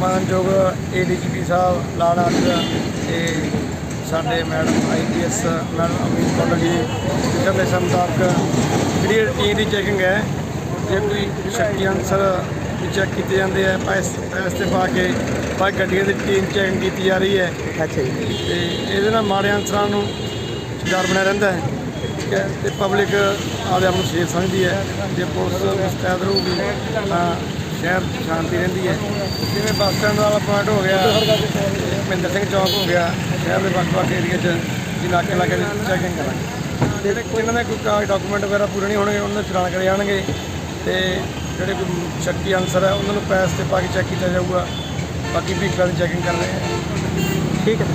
ਮਾਨਯੋਗ ਏਡੀਜੀਪੀ ਸਾਹਿਬ ਲਾੜਾ ਤੇ ਸਾਡੇ madam IPS madam Amit Kaur ji ਜਿਹਦੇ ਦੇ ਮੁਤਾਬਕ ਜਿਹੜੀ ਰੂਟੀਨ ਦੀ ਚੈਕਿੰਗ ਹੈ ਜੇ ਕੋਈ ਸ਼ੱਕੀ ਅਨਸਰ ਚੈੱਕ ਕੀਤੇ ਜਾਂਦੇ ਆ ਪੈਸੇ ਪੈਸੇ ਤੇ ਪਾ ਕੇ ਬਾਕੀ ਗੱਡੀਆਂ ਦੀ ਰੂਟੀਨ ਚੈਕਿੰਗ ਕੀਤੀ ਜਾ ਰਹੀ ਹੈ। ਅੱਛਾ ਜੀ। ਤੇ ਇਹਦੇ ਨਾਲ ਮਾੜੇ ਅਨਸਰਾਂ ਨੂੰ ਡਰ ਬਣਿਆ ਰਹਿੰਦਾ ਹੈ। ਠੀਕ ਹੈ ਤੇ ਪਬਲਿਕ ਆਪਦੇ ਆਪ ਨੂੰ ਸੇਫ ਸਮਝਦੀ ਹੈ। ਜੇ ਪੁਲਿਸ ਮੁਸਤੈਦ ਰਹੂਗੀ ਤਾਂ ਸ਼ਹਿਰ ਸ਼ਾਂਤੀ ਰਹਿੰਦੀ ਹੈ। ਜਿਵੇਂ ਬੱਸ ਸਟੈਂਡ ਵਾਲਾ ਪੁਆਇੰਟ ਹੋ ਗਿਆ ਮਹਿੰਦਰ ਸਿੰਘ ਚੌਕ ਹੋ ਗਿਆ, ਸ਼ਹਿਰ ਦੇ ਵੱਖ-ਵੱਖ ਏਰੀਆ 'ਚ ਇਲਾਕੇ ਇਲਾਕੇ ਦੀ ਚੈਕਿੰਗ ਕਰਾਂਗੇ। ਜਿਹੜੇ ਇਹਨਾਂ ਦੇ ਕੋਈ ਕਾਗਜ਼ ਡਾਕੂਮੈਂਟ ਵਗੈਰਾ ਪੂਰੇ ਨਹੀਂ ਹੋਣਗੇ, ਉਹਨਾਂ ਦੇ ਚਲਾਨ ਕਰੇ ਜਾਣਗੇ। ਤੇ ਜਿਹੜੇ ਕੋਈ ਸ਼ੱਕੀ ਅਨਸਰ ਹੈ, ਉਹਨਾਂ ਨੂੰ ਪੈਸ ਤੇ ਪਾ ਕੇ ਚੈੱਕ ਕੀਤਾ ਜਾਊਗਾ। ਬਾਕੀ ਵਹੀਕਲਾਂ ਦੀ ਚੈਕਿੰਗ ਕਰ ਰਹੇ ਹਾਂ ਠੀਕ ਹੈ।